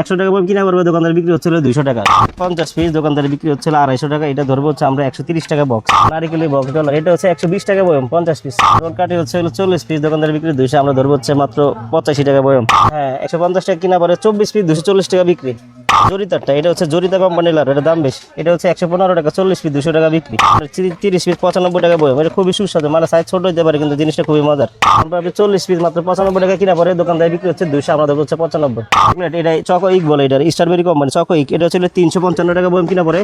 একশো টাকা বই কিনা পড়বে দোকানদার বিক্রি হচ্ছিল দুইশো টাকা। পঞ্চাশ পিস দোকানদার বিক্রি হচ্ছিল আড়াইশো টাকা, এটা ধরবো হচ্ছে আমরা একশো তিরিশ টাকা বক্স নারিকেলি বক্স ডলার এটা হচ্ছে একশো বিশ টাকা বয়ম পঞ্চাশ পিস কাটি হচ্ছে হলো চল্লিশ পিস দোকানদার বিক্রি, দুইশো আমরা ধরবো হচ্ছে মাত্র পঁচাশি টাকা বয়ম হ্যাঁ একশো পঞ্চাশ টাকা কিনা পরে চব্বিশ পিস দুশো চল্লিশ টাকা বিক্রি। জরিতারটা এটা হচ্ছে জরিতা কোম্পানির লার এটা দাম বেশি। এটা হচ্ছে একশো পনেরো টাকা চল্লিশ পিস দুশো টাকা বিক্রি। আর তিরিশ পিস পঁচানব্বই টাকা বয়ম এটা খুবই সুস্বাদু মানে সাইজ ছোট হতে পারে কিন্তু জিনিসটা খুবই মজার। আমরা চল্লিশ পিস মাত্র পঁচানব্বই টাকা কিনা পরে দোকানদার বিক্রি হচ্ছে দুশো আমরা হচ্ছে পঁচানব্বই। এটা চকো ইক বলে এটা স্ট্রবেরি কোম্পানি চকো ইক এটা হচ্ছে তিনশো পঞ্চান্ন টাকা বয়ম কিনা পরে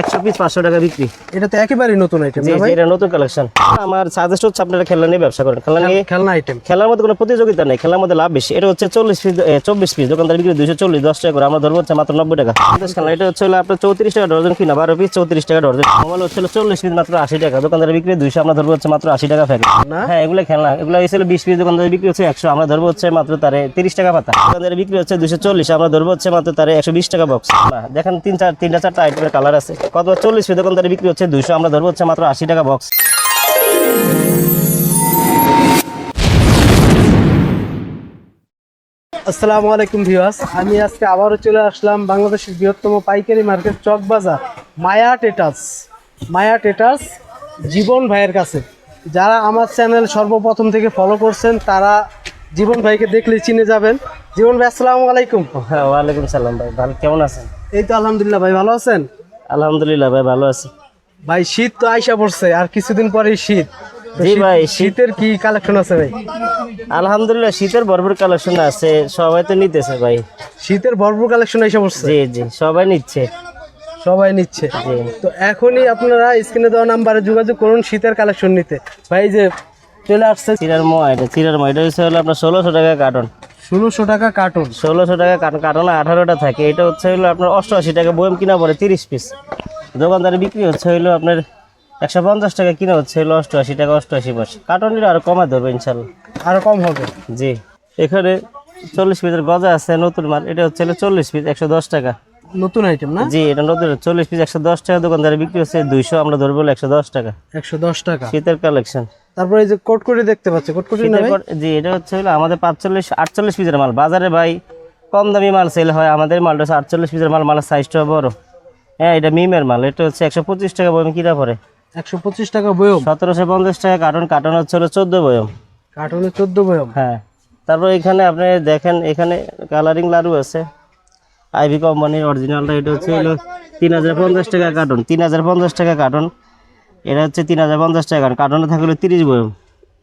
একশো পিস পাঁচশো টাকা বিক্রি। এটা তো একেবারেই নতুন আইটেম এটা নতুন কালেকশন আমার সাজেস্ট হচ্ছে আপনারা খেলনা নিয়ে ব্যবসা করেন। খেলনা নিয়ে খেলনা আইটেম খেলার মধ্যে কোনো প্রতিযোগিতা নেই খেলার মধ্যে লাভ বেশি। এটা হচ্ছে চল্লিশ পিস চব্বিশ পিস দোকানদার বিক্রি দুশো চল্লিশ দশ টাকা করে। আমরা ধরবো হচ্ছে মাত্র নব্বই টাকা। খেলনা এটা হচ্ছে আপনার চৌত্রিশ টাকা ডর্জন কিনা বারো পিস চৌত্রিশ টাকা ডর্জন। মোবাইল হচ্ছে চল্লিশ পিস মাত্র আশি টাকা দোকানদার বিক্রি দুইশো আমরা ধরবো হচ্ছে মাত্র আশি টাকা ফেলে? হ্যাঁ এগুলো খেলনা এগুলো হচ্ছে বিশ পিস দোকানদার বিক্রি হচ্ছে একশো আমরা ধরবো হচ্ছে মাত্র তারে তিরিশ টাকা পাতা। দোকানদার বিক্রি হচ্ছে দুশো চল্লিশ আমরা ধরবো হচ্ছে মাত্র তারে একশো বিশ টাকা বক্স দেখেন তিন চার তিনটা চারটা আইটেমের কালার আছে। কত? চল্লিশ পিস দোকানদার বিক্রি হচ্ছে দুইশো আমরা ধরবো হচ্ছে মাত্র আশি টাকা বক্স আসসালামু আলাইকুম ভিউয়ার্স। আমি আজকে আবারও চলে আসলাম বাংলাদেশের বৃহত্তম পাইকারি মার্কেট চক বাজার মায়া টেটাস মায়া টেটাস জীবন ভাইয়ের কাছে। যারা আমার চ্যানেল সর্বপ্রথম থেকে ফলো করছেন তারা জীবন ভাইকে দেখলে চিনে যাবেন। জীবন ভাই আসসালামু আলাইকুম। হ্যাঁ ওয়ালাইকুম সালাম ভাই। ভালো কেমন আছেন? এই তো আলহামদুলিল্লাহ ভাই ভালো আছেন? আলহামদুলিল্লাহ ভাই ভালো আছি। ভাই শীত তো আইসা পড়ছে আর কিছুদিন পরেই শীত। জি ভাই, শীতের কি কালেকশন আছে ভাই? আলহামদুলিল্লাহ শীতের ভরপুর কালেকশন আছে সবাই তো নিতেছে ভাই। শীতের ভরপুর কালেকশন আইসা পড়ছে? জি জি সবাই নিচ্ছে। সবাই নিচ্ছে। জি। তো এখনই আপনারা স্ক্রিনে দেওয়া নাম্বারে যোগাযোগ করুন শীতের কালেকশন নিতে। ভাই যে চলে আসছে চিরার মোয়া এটা চিরার মোয়া এটা হচ্ছে হলো আপনার ষোলোশো টাকা কার্টন ষোলোশো টাকা কার্টুন ষোলোশো টাকা কার্টন কার্টনে আঠারোটা থাকে। এটা হচ্ছে হলো আপনার অষ্টআশি টাকা বয়ম কিনা পড়ে তিরিশ পিস দোকানদারে বিক্রি হচ্ছে হলো আপনার একশো পঞ্চাশ টাকা কিনা হচ্ছে হলো অষ্টআশি টাকা অষ্টআশি পাঁচ। কার্টনটা আরও কমা ধরবে ইনশাল্লাহ। আরও কম হবে? জি। এখানে চল্লিশ পিসের গজা আছে নতুন মাল। এটা হচ্ছে চল্লিশ পিস একশো দশ টাকা। নতুন আইটেম না? জি এটা নতুন। চল্লিশ পিস একশো দশ টাকা। দোকানদারে বিক্রি হচ্ছে দুইশো আমরা ধরবো একশো দশ টাকা। একশো দশ টাকা। শীতের কালেকশন। তারপরে এই যে কোটকুটি দেখতে পাচ্ছি কোটকুটি জি এটা হচ্ছে হলো আমাদের পাঁচচল্লিশ আটচল্লিশ পিসের মাল। বাজারে ভাই কম দামি মাল সেল হয়। আমাদের মালটা হচ্ছে আটচল্লিশ পিসের মাল মালের সাইজটা বড়। হ্যাঁ এটা মিমের মাল। এটা হচ্ছে একশো পঁচিশ টাকা বয়ম কিনা পড়ে। একশো পঁচিশ টাকা বয়ম। সতেরোশো পঞ্চাশ টাকা কার্টন কার্টন হচ্ছে হলো চোদ্দ বয়ম। কার্টনে চোদ্দ বয়ম? হ্যাঁ। তারপর এখানে আপনি দেখেন এখানে কালারিং লাড়ু আছে। আইভি কোম্পানির অরিজিনালটা এটা হচ্ছে হলো তিন হাজার পঞ্চাশ টাকা কার্টন তিন হাজার পঞ্চাশ টাকা কার্টন। এটা হচ্ছে তিন হাজার পঞ্চাশ টাকা কার্টন। কার্টনে থাকলে তিরিশ বয়ম।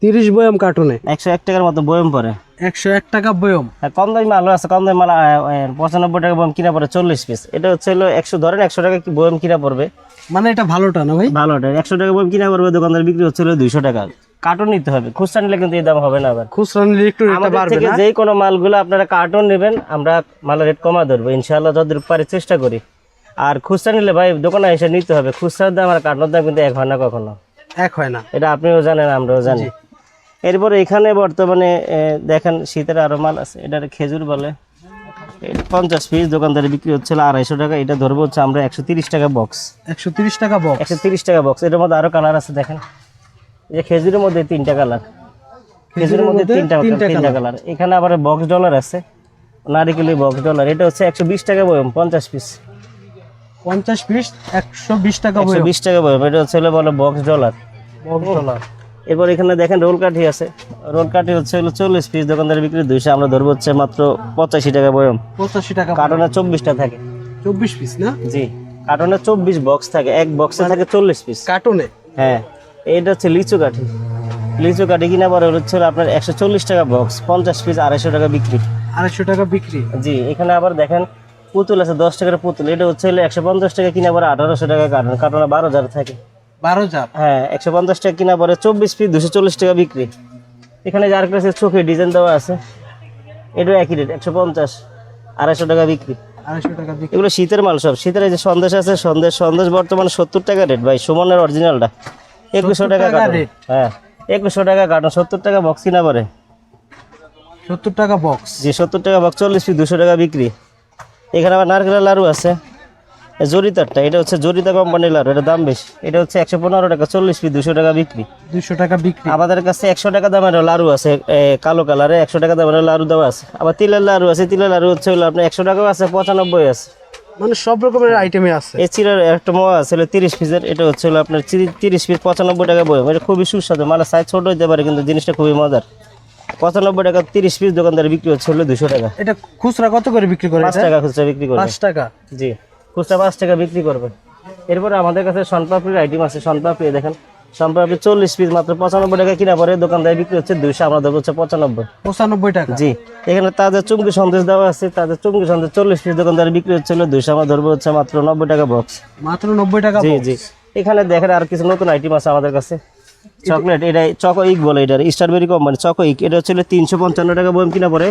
তিরিশ বয়ম কার্টুনে। একশো এক টাকার মতো বয়ম পড়ে একশো এক টাকা বয়ম। কম দামি মালও আছে কম দামি মাল পঁচানব্বই টাকা বয়ম কিনা পড়ে চল্লিশ পিস এটা হচ্ছে হলো একশো ধরেন একশো টাকা কি বয়ম কিনা পড়বে? মানে এটা ভালোটা না ভাই? ভালোটা। একশো টাকা বয়ম কিনা পড়বে দোকানদার বিক্রি হচ্ছে হলো দুইশো টাকা। কার্টন নিতে হবে। খুচরা নিলে কিন্তু এই দাম হবে না আবার। খুচরা নিলে একটু বাড়বে থেকে না? যে কোনো মালগুলো আপনারা কার্টন নেবেন আমরা মালের রেট কমা ধরবো। ইনশাআল্লাহ যতদূর পারি চেষ্টা করি। আর খুচরা নিলে ভাই দোকানে এসে নিতে হবে। খুচরার দাম আর কার্টনের দাম কিন্তু এক হয় না কখনো। এক হয় না। এটা আপনিও জানেন আমরাও জানি। এরপরে এখানে বর্তমানে দেখেন শীতের আরও মাল আছে। এটা খেজুর বলে। পঞ্চাশ পিস দোকানদারে বিক্রি হচ্ছিল আড়াইশো টাকা। এটা ধরবো হচ্ছে আমরা একশো তিরিশ টাকা বক্স একশো তিরিশ টাকা বক্স একশো তিরিশ টাকা বক্স এটার মধ্যে আরও কালার আছে দেখেন। যে খেজুরের মধ্যে তিনটা কালার খেজুরের মধ্যে তিনটা তিনটা কালার এখানে আবার বক্স ডলার আছে। নারিকেলি বক্স ডলার এটা হচ্ছে একশো বিশ টাকা বয়ম পঞ্চাশ পিস। পঞ্চাশ পিস একশো বিশ টাকা বয়ম। বিশ টাকা বয়ম। এটা হচ্ছে বলে বক্স ডলার বক্স ডলার এরপর এখানে দেখেন রোল কাঠি আছে। রোল কাঠি হচ্ছে হলো চল্লিশ পিস দোকানদার বিক্রি দুইশো আমরা ধরবো হচ্ছে মাত্র পঁচাশি টাকা বয়ম। পঁচাশি টাকা কার্টনে চব্বিশটা থাকে। চব্বিশ পিস না? জি কার্টনে চব্বিশ বক্স থাকে এক বক্সে থাকে চল্লিশ পিস কার্টুনে? হ্যাঁ এটা হচ্ছে লিচু কাঠি। লিচু কাঠি কিনা পরে হচ্ছে আপনার একশো চল্লিশ টাকা বক্স পঞ্চাশ পিস আড়াইশো টাকা বিক্রি। আড়াইশো টাকা বিক্রি। জি এখানে আবার দেখেন পুতুল আছে দশ টাকার পুতুল। এটা হচ্ছে একশো পঞ্চাশ টাকা কিনা পরে আঠারোশো টাকা কার্টন কার্টনে বারো হাজার থাকে। বারো হাজার হ্যাঁ একশো পঞ্চাশ টাকা কিনা পরে চব্বিশ পিস দুশো চল্লিশ টাকা বিক্রি। এখানে যার কাছে চোখে ডিজাইন দেওয়া আছে এটাও একই রেট একশো পঞ্চাশ আড়াইশো টাকা বিক্রি। আড়াইশো টাকা বিক্রি। এগুলো শীতের মাল সব শীতের যে সন্দেশ আছে সন্দেশ সন্দেশ বর্তমানে সত্তর টাকা রেট ভাই সুমনের অরিজিনালটা একুশশো টাকা কার্টন হ্যাঁ একুশশো টাকা কার্টন সত্তর টাকা বক্স কিনা পরে। সত্তর টাকা বক্স যে সত্তর টাকা বক্স চল্লিশ পিস দুশো টাকা বিক্রি। এখানে আবার নারকেলের লাড়ু আছে। জরিতারটা এটা হচ্ছে জরিতা কোম্পানির লাড়ু এটা দাম বেশি। এটা হচ্ছে একশো পনেরো টাকা চল্লিশ পিস দুশো টাকা বিক্রি। দুইশো টাকা বিক্রি। আমাদের কাছে একশো টাকা দামের লাড়ু আছে কালো কালারে একশো টাকা দামের লাড়ু দেওয়া আছে। আবার তিলের লাড়ু আছে তিলের লাড়ু হচ্ছে হলো আপনার একশো টাকাও আছে পঁচানব্বই আছে। মানে সব রকমের আইটেমই আছে। এই চিরার একটা মোয়া আছে হলো তিরিশ পিসের এটা হচ্ছে হলো আপনার তিরিশ পিস পঁচানব্বই টাকা বই এটা খুবই সুস্বাদু মানে সাইজ ছোট হতে পারে কিন্তু জিনিসটা খুবই মজার। পঁচানব্বই টাকা তিরিশ পিস দোকানদারে বিক্রি হচ্ছে হলো দুশো টাকা। এটা খুচরা কত করে বিক্রি করে পাঁচ টাকা খুচরা বিক্রি করে। পাঁচ টাকা? জি। খুচরা পাঁচ টাকা বিক্রি করবে। এরপরে আমাদের কাছে সনপাপড়ির আইটেম আছে সনপাপড়ি দেখেন। সনপাপড়ি চল্লিশ পিস মাত্র পঁচানব্বই টাকা কিনা পরে দোকানদারে বিক্রি হচ্ছে দুইশো আমরা দেবো হচ্ছে পঁচানব্বই। পঁচানব্বই টাকা? জি এখানে তাদের চুমকি সন্দেশ দেওয়া আছে তাদের চুমকি সন্দেশ চল্লিশ পিস দোকানদারে বিক্রি হচ্ছিল দুইশো আমরা ধরবো হচ্ছে মাত্র নব্বই টাকা বক্স মাত্র নব্বই টাকা জি জি। এখানে দেখেন আর কিছু নতুন আইটেম আছে আমাদের কাছে। চকলেট এটা চকো ইক বলে এটা স্ট্রবেরি কোম্পানি চকো ইক। এটা হচ্ছে তিনশো পঞ্চান্ন টাকা বইম কিনা পরে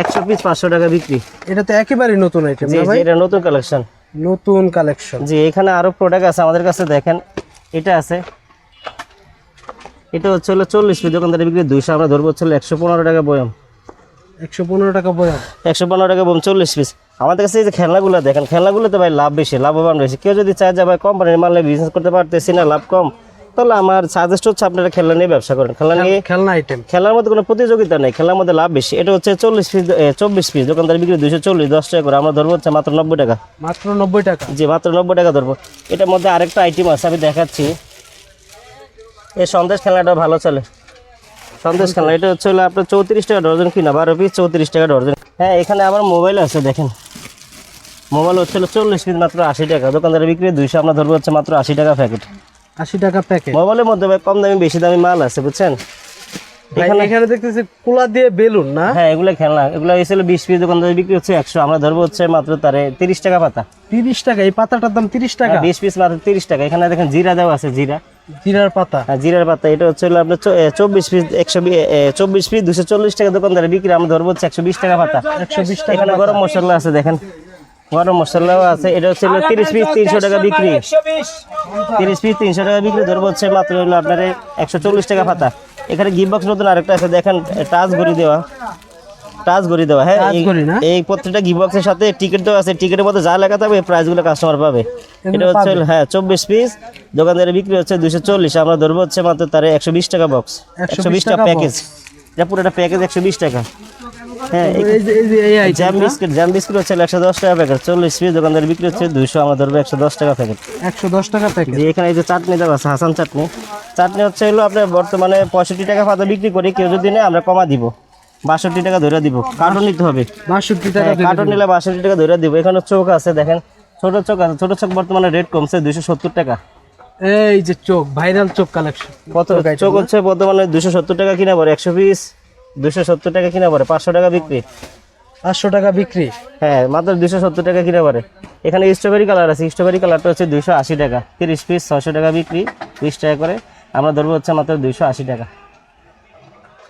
একশো পিস পাঁচশো টাকা বিক্রি। এটা তো একেবারেই নতুন আইটেম এটা নতুন কালেকশন নতুন কালেকশন। জি এখানে আরও প্রোডাক্ট আছে আমাদের কাছে দেখেন এটা আছে। এটা হচ্ছে হলো চল্লিশ পিস দোকানদারে বিক্রি দুইশো আমরা ধরবো হচ্ছে একশো পনেরো টাকা বয়াম। একশো পনেরো টাকা বয়াম। একশো পনেরো টাকা বয়াম চল্লিশ পিস। আমাদের কাছে এই যে খেলনাগুলো দেখেন খেলনাগুলোতে ভাই লাভ বেশি লাভবান বেশি। কেউ যদি চায় যে ভাই কোম্পানির মালে বিজনেস করতে পারতেছি না লাভ কম। তাহলে আমার সাজেস্ট হচ্ছে আপনারা খেলনা নিয়ে ব্যবসা করেন। খেলনা নিয়ে খেলনা আইটেম খেলার মধ্যে কোনো প্রতিযোগিতা নেই খেলার মধ্যে লাভ বেশি। এটা হচ্ছে চল্লিশ পিস চব্বিশ পিস। দোকানদার বিক্রি দুইশো চল্লিশ দশ টাকা করে। আমরা ধরবো হচ্ছে মাত্র নব্বই টাকা। মাত্র নব্বই টাকা? জি মাত্র নব্বই টাকা ধরবো। এটার মধ্যে আরেকটা আইটেম আছে আমি দেখাচ্ছি। এই সন্দেশ খেলনাটা ভালো চলে। সন্দেশ খেলনা এটা হচ্ছে হলো আপনার চৌত্রিশ টাকা ডর্জন কিনা বারো পিস চৌত্রিশ টাকা ডর্জন হ্যাঁ এখানে আমার মোবাইল আছে দেখেন। মোবাইল হচ্ছে চল্লিশ পিস মাত্র আশি টাকা। দোকানদারের বিক্রি দুইশো আমরা ধরবো হচ্ছে মাত্র আশি টাকা প্যাকেট। আশি টাকা প্যাকেট মোবাইলের মধ্যে ভাই কম দামি বেশি দামি মাল আছে বুঝছেন? এখানে দেখতেছি কুলা দিয়ে বেলুন না? হ্যাঁ এগুলো খেলনা। এগুলো হয়েছিল বিশ পিস দোকানদারের বিক্রি হচ্ছে একশো। আমরা ধরবো হচ্ছে মাত্র তারে তিরিশ টাকা পাতা। তিরিশ টাকা এই পাতাটার দাম তিরিশ টাকা? বিশ পিস মাত্র তিরিশ টাকা। এখানে দেখেন জিরা দেওয়া আছে জিরা। জিরার পাতা। হ্যাঁ জিরার পাতা। এটা হচ্ছে আপনার চব্বিশ পিস একশো চব্বিশ পিস দুশো চল্লিশ টাকা দোকানদারে বিক্রি। আমরা ধরবো হচ্ছে একশো বিশ টাকা পাতা। একশো বিশ টাকা এখানে গরম মশলা আছে দেখেন। গরম মশলাও আছে এটা হচ্ছে তিরিশ পিস তিনশো টাকা বিক্রি। তিরিশ পিস তিনশো টাকা বিক্রি ধরবো হচ্ছে মাত্র হলো আপনার একশো চল্লিশ টাকা পাতা। এখানে গিফট বক্স নতুন আরেকটা আছে দেখেন টাচ ঘড়ি দেওয়া। টাচ ঘড়ি দেওয়া হ্যাঁ এই- এই প্রত্যেকটা গিফট বক্সের সাথে টিকিট দেওয়া আছে টিকিটের মধ্যে যা লেখা থাকবে প্রাইসগুলো কাস্টমার পাবে। এটা হচ্ছে হ্যাঁ চব্বিশ পিস দোকানদারে বিক্রি হচ্ছে দুশো চল্লিশ আমরা ধরবো হচ্ছে মাত্র তার একশো বিশ টাকা বক্স একশো বিশ টাকা টাকা প্যাকেজ এটা পুরোটা প্যাকেজ একশো বিশ টাকা। হ্যাঁ এই এই যে এই যে এই item jam biscuit jam biscuit হচ্ছে একশো দশ টাকা প্যাকেট চল্লিশ পিস দোকানদার বিক্রি হচ্ছে দুইশো আমরা ধরবো একশো দশ টাকা প্যাকেট একশো দশ টাকা প্যাকেট এখানে এই যে চাটনি দেওয়া আছে হাসান চাটনি। চাটনি হচ্ছে হলো আপনার বর্তমানে পঁয়ষট্টি টাকা পাতা বিক্রি করি কেউ যদি নেয় আমরা কমা দিব। বাষট্টি টাকা ধরে দিব কার্টন নিতে হবে। বাষট্টি টাকা কার্টন নিলে বাষট্টি টাকা ধরে দিব। এখানে চোখ আছে দেখেন ছোট চোখ আছে ছোট চোক বর্তমানে রেট কমছে দুইশো সত্তর টাকা। এই যে চোখ ভাইরাল চোখ কালেকশন কত চোখ হচ্ছে বর্তমানে দুশো সত্তর টাকা কিনা পড়ে একশো পিস দুশো সত্তর টাকা কিনা পড়ে পাঁচশো টাকা বিক্রি। পাঁচশো টাকা বিক্রি? হ্যাঁ মাত্র দুশো সত্তর টাকা কিনা পড়ে। এখানে স্ট্রবেরি কালার আছে স্ট্রবেরি কালারটা হচ্ছে দুশো আশি টাকা। তিরিশ পিস ছশো টাকা বিক্রি বিশ টাকা করে। আমরা ধরবো হচ্ছে মাত্র দুশো আশি টাকা।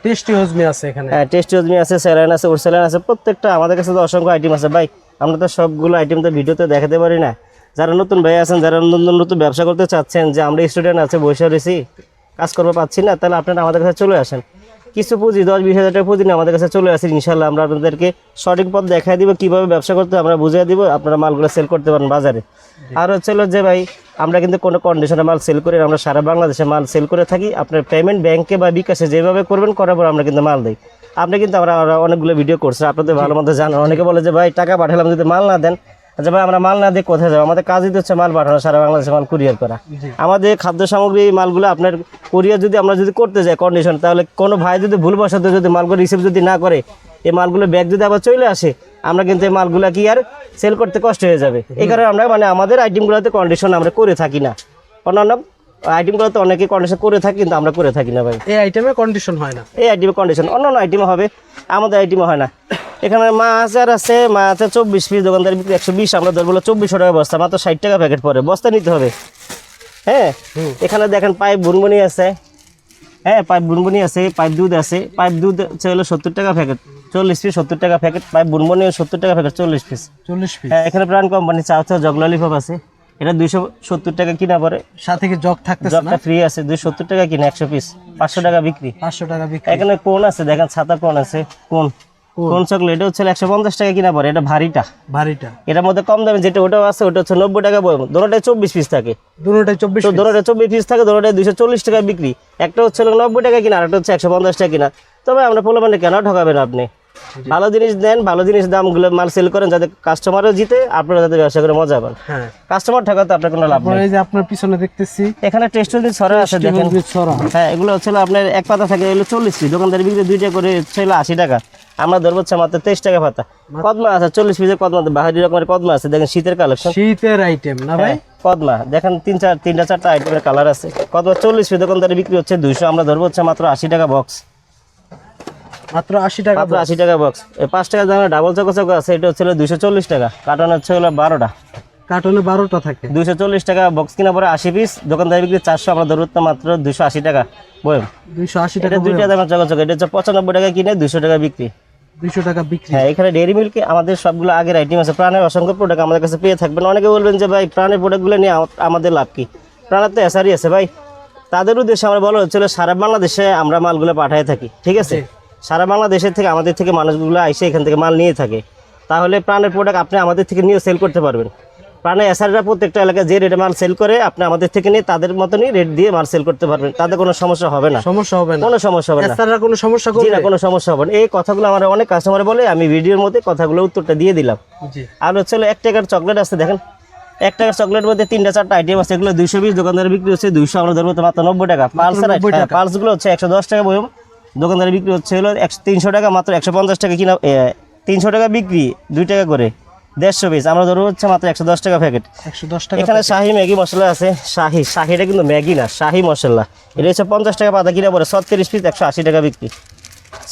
টেস্টি হজমি আছে এখানে। হ্যাঁ টেস্ট হজমি আছে স্যালাইন আছে ওরসেলাইন আছে প্রত্যেকটা আমাদের কাছে তো অসংখ্য আইটেম আছে। ভাই আমরা তো সবগুলো আইটেম তো ভিডিওতে দেখাতে পারি না। যারা নতুন ভাই আছেন যারা নতুন নতুন ব্যবসা করতে চাচ্ছেন যে আমরা স্টুডেন্ট আছে বসে রয়েছি কাজ করব পাচ্ছি না তাহলে আপনারা আমাদের কাছে চলে আসেন। কিছু পুঁজি দশ বিশ হাজার টাকা পুঁজি আমাদের কাছে চলে আসেন ইনশাল্লাহ আমরা আপনাদেরকে সঠিক পথ দেখাই দিব কীভাবে ব্যবসা করতে আমরা বুঝিয়ে দিব আপনারা মালগুলো সেল করতে পারেন বাজারে। আর হচ্ছে হলো যে ভাই আমরা কিন্তু কোনো কন্ডিশনে মাল সেল করি আমরা সারা বাংলাদেশে মাল সেল করে থাকি আপনার পেমেন্ট ব্যাংকে বা বিকাশে যেভাবে করবেন করার পর আমরা কিন্তু মাল দিই। আপনি কিন্তু আমরা আমরা অনেকগুলো ভিডিও করছি আপনাদের ভালো মতো জানেন। অনেকে বলে যে ভাই টাকা পাঠালাম যদি মাল না দেন আচ্ছা ভাই আমরা মাল না দিয়ে কোথায় যাব? আমাদের কাজই তো হচ্ছে মাল পাঠানো সারা বাংলাদেশে মাল কুরিয়ার করা। আমাদের খাদ্য সামগ্রী মালগুলো আপনার কুরিয়ার যদি আমরা যদি করতে যাই কন্ডিশন তাহলে কোনো ভাই যদি ভুলবশত যদি মালগুলো রিসিভ যদি না করে এই মালগুলো ব্যাগ যদি আবার চলে আসে আমরা কিন্তু এই মালগুলো কি আর সেল করতে কষ্ট হয়ে যাবে। এই কারণে আমরা মানে আমাদের আইটেমগুলোতে কন্ডিশন আমরা করে থাকি না। অন্যান্য আইটেমগুলোতে অনেকে কন্ডিশন করে থাকি কিন্তু আমরা করে থাকি না ভাই। এই আইটেমে কন্ডিশন হয় না। এই আইটেমের কন্ডিশন অন্যান্য আইটেমে হবে আমাদের আইটেমে হয় না। এখানে মাছ আর আছে মাছ চব্বিশ পিস দোকানদার বিক্রি একশো বিশ আমরা ধরবো চব্বিশশো টাকা বস্তা মাত্র ষাট টাকা প্যাকেট পরে বস্তা নিতে হবে। হ্যাঁ? এখানে দেখেন পাইপ বুনবুনি আছে। হ্যাঁ পাইপ বুনবুনি আছে পাইপ দুধ আছে। পাইপ দুধ হচ্ছে হলো সত্তর টাকা প্যাকেট চল্লিশ পিস সত্তর টাকা প্যাকেট পাইপ বুনবুনি সত্তর টাকা প্যাকেট চল্লিশ পিস চল্লিশ পিস হ্যাঁ এখানে প্রাণ কোম্পানি চা হচ্ছে জগ ললিপপ আছে। এটা দুইশো সত্তর টাকা কিনা পরে সাথে কি জগ থাকতেছে না? জগটা ফ্রি আছে দুইশো সত্তর টাকা কিনা একশো পিস পাঁচশো টাকা বিক্রি। পাঁচশো টাকা বিক্রি। এখানে কোন আছে? দেখেন ছাতা কোন আছে? কোন? কোন? চকলেট? এটা হচ্ছে একশো পঞ্চাশ টাকা কিনা পরে এটা ভারীটা। ভারীটা। এটার মধ্যে কম দামে যেটা ওটাও আছে ওটা হচ্ছে নব্বই টাকা বয়ম দোনোটায় চব্বিশ পিস থাকে। দুটোটাই চব্বিশ দোনোটায় দোনোটা চব্বিশ পিস থাকে দোনোটায় দুশো চল্লিশ টাকা বিক্রি। একটা হচ্ছে নব্বই টাকা কিনা আর একটা হচ্ছে একশো পঞ্চাশ টাকা কিনা। তবে আমরা পোলো মানে কেন ঠকাবেন আপনি? ভালো জিনিস দেন ভালো জিনিস দামগুলো মাল সেল করেন যাতে কাস্টমারও জিতে আপনারা যাতে ব্যবসা করে মজা পান। হ্যাঁ। কাস্টমার ঠকাতে আপনার কোনো লাভ নেই। এই যে আপনার পিছনে দেখতেছি এখানে টেস্ট ছড়া আছে দেখেন। ছড়া। হ্যাঁ এগুলো হচ্ছে আপনার এক পাতা থাকে এগুলো চল্লিশ পিস। দোকানদারি বিক্রি দুইটা করে হলো আশি টাকা। আমরা ধরবো হচ্ছে মাত্র তেইশ টাকা পাতা। কদমা আছে চল্লিশ পিসের কদমা বাহারি রকমের কদমা আছে দেখেন শীতের কালেকশন শীতের আইটেম না ভাই? কদমা। দেখেন তিন চার তিনটা চারটা আইটেমের কালার আছে। কদমা চল্লিশ পিস দোকানদারি বিক্রি হচ্ছে দুইশো। আমরা ধরবো হচ্ছে মাত্র আশি টাকা বক্স মাত্র আশি টাকা মাত্র আশি টাকা বক্স এই পাঁচ টাকা দামের ডাবল চকো চকো আছে এটা হচ্ছে দুইশো চল্লিশ টাকা। কার্টন হচ্ছে হলো কার্টনে থাকে। দুইশো চল্লিশ টাকা বক্স কিনা পরে আশি পিস দোকানদারি বিক্রি চারশো আমরা ধরবো তো মাত্র দুইশো আশি টাকা। বয়ম দুইশো আশি টাকা এটা দুইটা দামের চকো চকো এটা হচ্ছে পঁচানব্বই টাকা কিনে দুইশো টাকা বিক্রি। দুইশো টাকা বিক্রি। হ্যাঁ এখানে ডেয়ারি মিল্কে আমাদের সবগুলো আগের আইটেম আছে। প্রাণের অসংখ্য প্রোডাক্ট আমাদের কাছে পেয়ে থাকবেন। অনেকে বলবেন যে ভাই প্রাণের প্রোডাক্টগুলো নিয়ে আমাদের লাভ কি? প্রাণের তো এসারই আছে ভাই। তাদের উদ্দেশ্যে আমরা বলা হচ্ছিল সারা বাংলাদেশে আমরা মালগুলো পাঠিয়ে থাকি। ঠিক আছে? সারা বাংলাদেশের থেকে আমাদের থেকে মানুষগুলো এসে এখান থেকে মাল নিয়ে থাকে। তাহলে প্রাণের প্রোডাক্ট আপনি আমাদের থেকে নিয়ে সেল করতে পারবেন। প্রাণের এসারিরা প্রত্যেকটা এলাকায় যে রেটে মাল সেল করে আপনি আমাদের থেকে নিয়ে তাদের মতনই রেট দিয়ে মাল সেল করতে পারবেন। তাদের কোনো সমস্যা হবে না। সমস্যা হবে না। কোনো সমস্যা হবে না। কোনো সমস্যা করবে? না কোনো সমস্যা হবে না। এই কথাগুলো আমার অনেক কাস্টমার বলে আমি ভিডিওর মধ্যে কথাগুলো উত্তরটা দিয়ে দিলাম। আর হচ্ছে এক টাকার চকলেট আছে দেখেন। এক টাকার চকলেট মধ্যে তিনটা চারটা আইটেম আছে। এগুলো দুইশো বিশ দোকানদারে বিক্রি হচ্ছে দুইশো আমরা ধরবো মাত্র নব্বই টাকা। পালসার পালসগুলো হচ্ছে একশো দশ টাকা বয়ম। দোকানদারে বিক্রি হচ্ছে হলো একশো তিনশো টাকা মাত্র একশো পঞ্চাশ টাকা কিনা তিনশো টাকা বিক্রি দুই টাকা করে দেড়শো পিস আমরা ধরবো হচ্ছে মাত্র একশো দশ টাকা প্যাকেট একশো দশ টাকা এখানে শাহি ম্যাগি মশলা আছে। শাহি শাহিটা কিন্তু ম্যাগি না শাহি মশলা। এটা হচ্ছে পঞ্চাশ টাকা পাতা কিনা পরে ছত্রিশ পিস একশো আশি টাকা বিক্রি।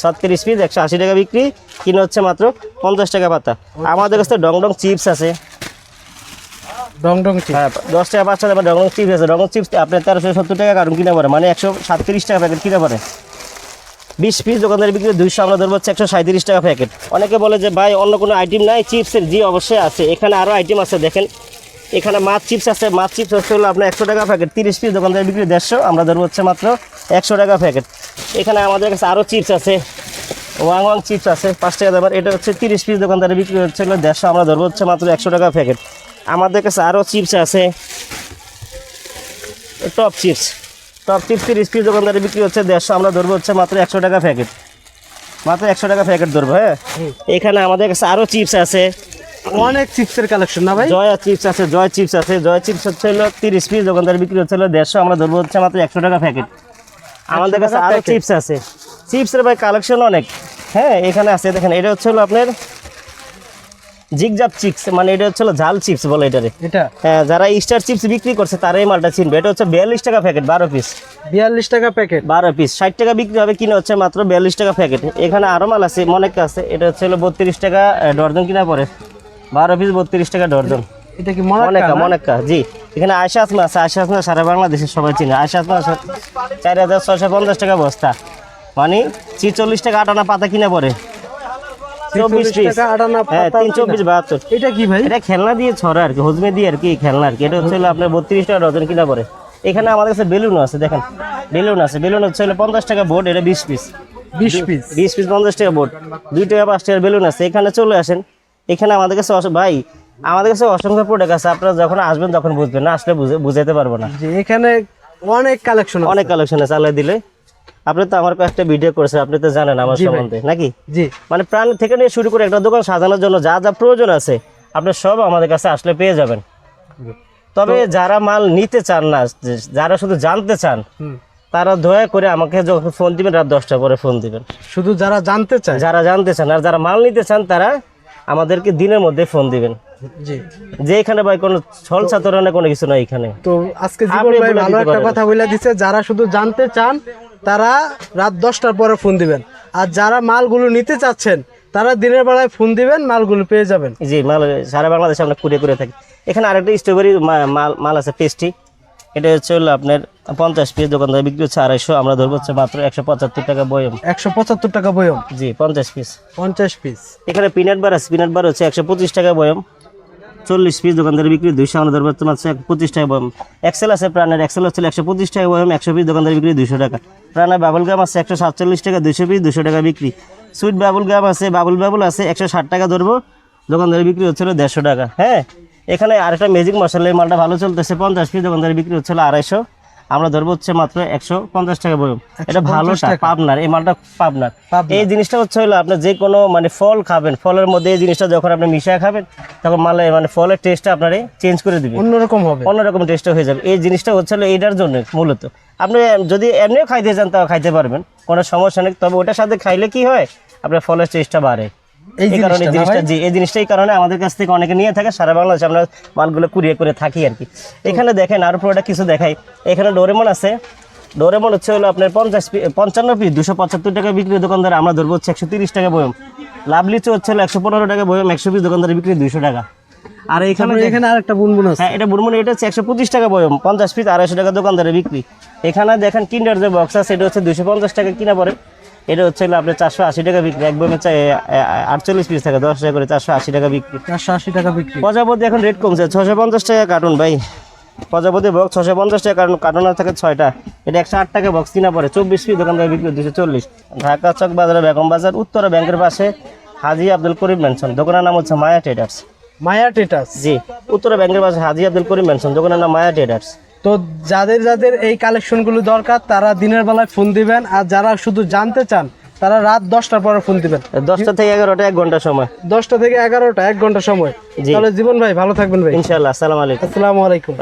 ছত্রিশ পিস একশো আশি টাকা বিক্রি কিনা হচ্ছে মাত্র পঞ্চাশ টাকা পাতা। আমাদের কাছে ডং ডং চিপস আছে। ডং ডং চিপ হ্যাঁ দশ টাকা পাঁচ টাকা ডং ডং চিপস আছে। ডং চিপস আপনার তেরোশো সত্তর টাকা কারণ কিনা পরে মানে একশো সাতত্রিশ টাকা প্যাকেট কিনা পড়ে বিশ পিস দোকানদারি বিক্রি দুইশো আমরা ধরবো হচ্ছে একশো সাঁত্রিশ টাকা প্যাকেট অনেকে বলে যে, ভাই, অন্য কোনো আইটেম নাই চিপসের জি, অবশ্যই আছে। এখানে আরও আইটেম আছে, দেখেন। এখানে মাছ চিপস আছে। মাছ চিপস হচ্ছে হলো আপনার একশো টাকা প্যাকেট তিরিশ পিস দোকানদারি বিক্রি দেড়শো, আমরা ধরবো হচ্ছে মাত্র একশো টাকা প্যাকেট এখানে আমাদের কাছে আরও চিপস আছে। ওয়াং ওয়াং চিপস আছে, পাঁচ টাকা দামের। এটা হচ্ছে তিরিশ পিস দোকানদারি বিক্রি হচ্ছে হলো দেড়শো, আমরা ধরবো হচ্ছে মাত্র একশো টাকা প্যাকেট আমাদের কাছে আরও চিপস আছে। টপ চিপস টপ চিপস তিরিশ পিস দোকানদারি বিক্রি হচ্ছে দেড়শো আমরা ধরবো হচ্ছে মাত্র একশো টাকা প্যাকেট মাত্র একশো টাকা প্যাকেট ধরবো হ্যাঁ? এখানে আমাদের কাছে আরও চিপস আছে। অনেক চিপসের কালেকশন না ভাই? জয়া চিপস আছে জয় চিপস আছে। জয় চিপস হচ্ছে হলো তিরিশ পিস দোকানদারি বিক্রি হচ্ছে হলো দেড়শো আমরা ধরবো হচ্ছে মাত্র একশো টাকা প্যাকেট আমাদের কাছে আরও চিপস আছে। চিপসের ভাই কালেকশন অনেক। হ্যাঁ এখানে আছে দেখেন এটা হচ্ছে হলো আপনার জিগজাপ চিপস মানে এটা হচ্ছে ঝাল চিপস বলে এটারে। এটা? হ্যাঁ যারা স্টার চিপস বিক্রি করছে তারা এই মালটা চিনবে। এটা হচ্ছে বিয়াল্লিশ টাকা প্যাকেট বারো পিস বিয়াল্লিশ টাকা প্যাকেট। বারো পিস ষাট টাকা বিক্রি হবে কিনা হচ্ছে মাত্র বিয়াল্লিশ টাকা প্যাকেট। এখানে আরও মাল আছে অনেক আছে এটা হচ্ছে হলো বত্রিশ টাকা ডর্জন কিনা পড়ে? বারো পিস বত্রিশ টাকা ডর্জন। এটা কি মনে অনেকা মনেকা জি। এখানে আয়সা আসমা আছে আসমা সারা বাংলাদেশের সবাই চিনে। আয়সা আসমা চার হাজার ছয়শো পঞ্চাশ টাকা বস্তা। মানে ছিচল্লিশ টাকা আটানা পাতা কিনা পড়ে? চব্বিশ পিস হ্যাঁ তিন চব্বিশ বাহাত্তর। এটা কি ভাই? এটা খেলনা দিয়ে ছড়া আর কি হজমে দিয়ে আর কি খেলনা আর কি। এটা হচ্ছে আপনার বত্রিশ টাকা ডজন কিনা পড়ে। এখানে আমাদের কাছে বেলুন আছে দেখেন। বেলুন আছে বেলুন হচ্ছে পঞ্চাশ টাকা বোর্ড এটা বিশ পিস বিশ পিস বিশ পিস পঞ্চাশ টাকা বোর্ড। দুই টাকা পাঁচ টাকার বেলুন আছে। এখানে চলে আসেন। এখানে আমাদের কাছে ভাই আমাদের কাছে অসংখ্য প্রোডাক্ট আছে। আপনারা যখন আসবেন তখন বুঝবেন না আসলে বুঝে বুঝাইতে পারব না। এখানে অনেক কালেকশন অনেক কালেকশন আছে আল্লাহ দিলে। আপনি তো আমার কয়েকটা ভিডিও করেছেন আপনি তো জানেন আমার সম্বন্ধে নাকি? জি। মানে প্রাণ থেকে নিয়ে শুরু করে একটা দোকান সাজানোর জন্য যা যা প্রয়োজন আছে আপনি সব আমাদের কাছে আসলে পেয়ে যাবেন। তবে যারা মাল নিতে চান না যারা শুধু জানতে চান তারা দয়া করে আমাকে যখন ফোন দিবেন রাত দশটা পরে ফোন দিবেন। শুধু যারা জানতে চান যারা জানতে চান আর যারা মাল নিতে চান তারা আমাদেরকে দিনের মধ্যে ফোন দিবেন। যে এখানে ভাই কোনো ছল কোনো কিছু নাই এখানে। তো আজকে জীবন ভাই ভালো একটা কথা বলে দিছে যারা শুধু জানতে চান তারা রাত দশটার পরে ফোন দিবেন। আর যারা মালগুলো নিতে চাচ্ছেন তারা দিনের বেলায় ফোন দিবেন মালগুলো পেয়ে যাবেন। জি মাল সারা বাংলাদেশে আমরা কুড়িয়ে করে থাকি। এখানে আরেকটা স্ট্রবেরি মাল মাল আছে পেস্টি এটা হচ্ছে হলো আপনার পঞ্চাশ পিস দোকানদার বিক্রি হচ্ছে আড়াইশো। আমরা ধরবো হচ্ছে মাত্র একশো পঁচাত্তর টাকা বয়ম। একশো পঁচাত্তর টাকা বয়ম। জি পঞ্চাশ পিস পঞ্চাশ পিস এখানে পিনাট বার আছে পিনাট বার হচ্ছে একশো পঁচিশ টাকা বয়ম। চল্লিশ পিস দোকানদার বিক্রি দুইশো আমাদের বর্তমান আছে পঁচিশ টাকা বয়ম। এক্সেল আছে প্রাণের এক্সেল হচ্ছে একশো পঁচিশ টাকা বয়ম, একশো পিস দোকানদার বিক্রি দুশো টাকা। প্রাণের বাবুল গাম আছে একশো সাতচল্লিশ টাকা, দুইশো পিস দুশো টাকা বিক্রি। সুইট বাবুল গাম আছে, বাবুল বাবুল আছে, একশো ষাট টাকা ধরবো। দোকানদারের বিক্রি হচ্ছিল দেড়শো টাকা হ্যাঁ? এখানে আরেকটা ম্যাজিক মশলা মালটা ভালো চলতেছে, পঞ্চাশ পিস দোকানদারের বিক্রি হচ্ছিল আড়াইশো। আমরা ধরবো হচ্ছে মাত্র একশো পঞ্চাশ টাকা বয়ম এটা ভালোটা পাবনার এই মালটা পাবনার। এই জিনিসটা হচ্ছে হলো আপনার যে কোনো মানে ফল খাবেন ফলের মধ্যে এই জিনিসটা যখন আপনি মিশিয়ে খাবেন তখন মালে মানে ফলের টেস্টটা আপনার চেঞ্জ করে দিবে। অন্যরকম হবে। অন্যরকম টেস্ট হয়ে যাবে। এই জিনিসটা হচ্ছে হলো এইটার জন্য মূলত। আপনি যদি এমনিও খাইতে চান তাও খাইতে পারবেন কোনো সমস্যা নেই। তবে ওটার সাথে খাইলে কি হয়? আপনার ফলের টেস্টটা বাড়ে। এই কারণে জিনিসটা জি এই জিনিসটাই কারণে আমাদের কাছ থেকে অনেকে নিয়ে থাকে সারা বাংলাদেশে আমরা মালগুলো কুরিয়ে করে থাকি আর কি। এখানে দেখেন আরও প্রোডাক্ট কিছু দেখাই। এখানে ডোরেমন আছে। ডোরেমন হচ্ছে হলো আপনার পঞ্চাশ পি- পঞ্চান্ন পিস দুশো পঁচাত্তর টাকা বিক্রি দোকানদার আমরা ধরবো হচ্ছে একশো তিরিশ টাকা বয়ম। লাভলিচু হচ্ছে হলো একশো পনেরো টাকা বয়ম একশো পিস দোকানদার বিক্রি দুশো টাকা। আর এখানে এখানে আরেকটা বুনবুন আছে। হ্যাঁ এটা বুড়মুনি এটা হচ্ছে একশো পঁচিশ টাকা বয়ম পঞ্চাশ পিস আড়াইশো টাকা দোকানদারে বিক্রি। এখানে দেখেন কিন্ডার যে বক্স আছে এটা হচ্ছে দুশো পঞ্চাশ টাকা কিনা পড়ে। এটা হচ্ছে আপনার চারশো আশি টাকা বিক্রি। এক চাই আটচল্লিশ পিস থাকে দশ টাকা করে চারশো আশি টাকা বিক্রি। চারশো আশি টাকা বিক্রি। প্রজাপতি এখন রেট কমছে ছশো পঞ্চাশ টাকা কার্টুন ভাই। প্রজাপতি বক্স ছশো পঞ্চাশ টাকা কার্টুন কার্টুন থাকে ছয়টা। এটা একশো আট টাকা বক্স কিনা পরে চব্বিশ পিস দোকানদার বিক্রি দুশো চল্লিশ। ঢাকা চক বাজারে বেগম বাজার উত্তরা ব্যাংকের পাশে হাজি আব্দুল করিম মেনশন দোকানের নাম হচ্ছে মায়া ট্রেডার্স মায়া টেটাস জি উত্তরা ব্যাংকের পাশে হাজি আব্দুল করিম মেনশন দোকানের নাম মায়া ট্রেডার্স তো যাদের যাদের এই কালেকশনগুলো দরকার তারা দিনের বেলায় ফোন দিবেন। আর যারা শুধু জানতে চান তারা রাত দশটার পরে ফোন দিবেন। দশটা থেকে এগারোটা এক ঘণ্টা সময়। দশটা থেকে এগারোটা এক ঘণ্টা সময়। তাহলে জীবন ভাই ভালো থাকবেন ভাই। ইনশাল্লাহ আসসালাম আলাইকুম। আসসালামু আলাইকুম।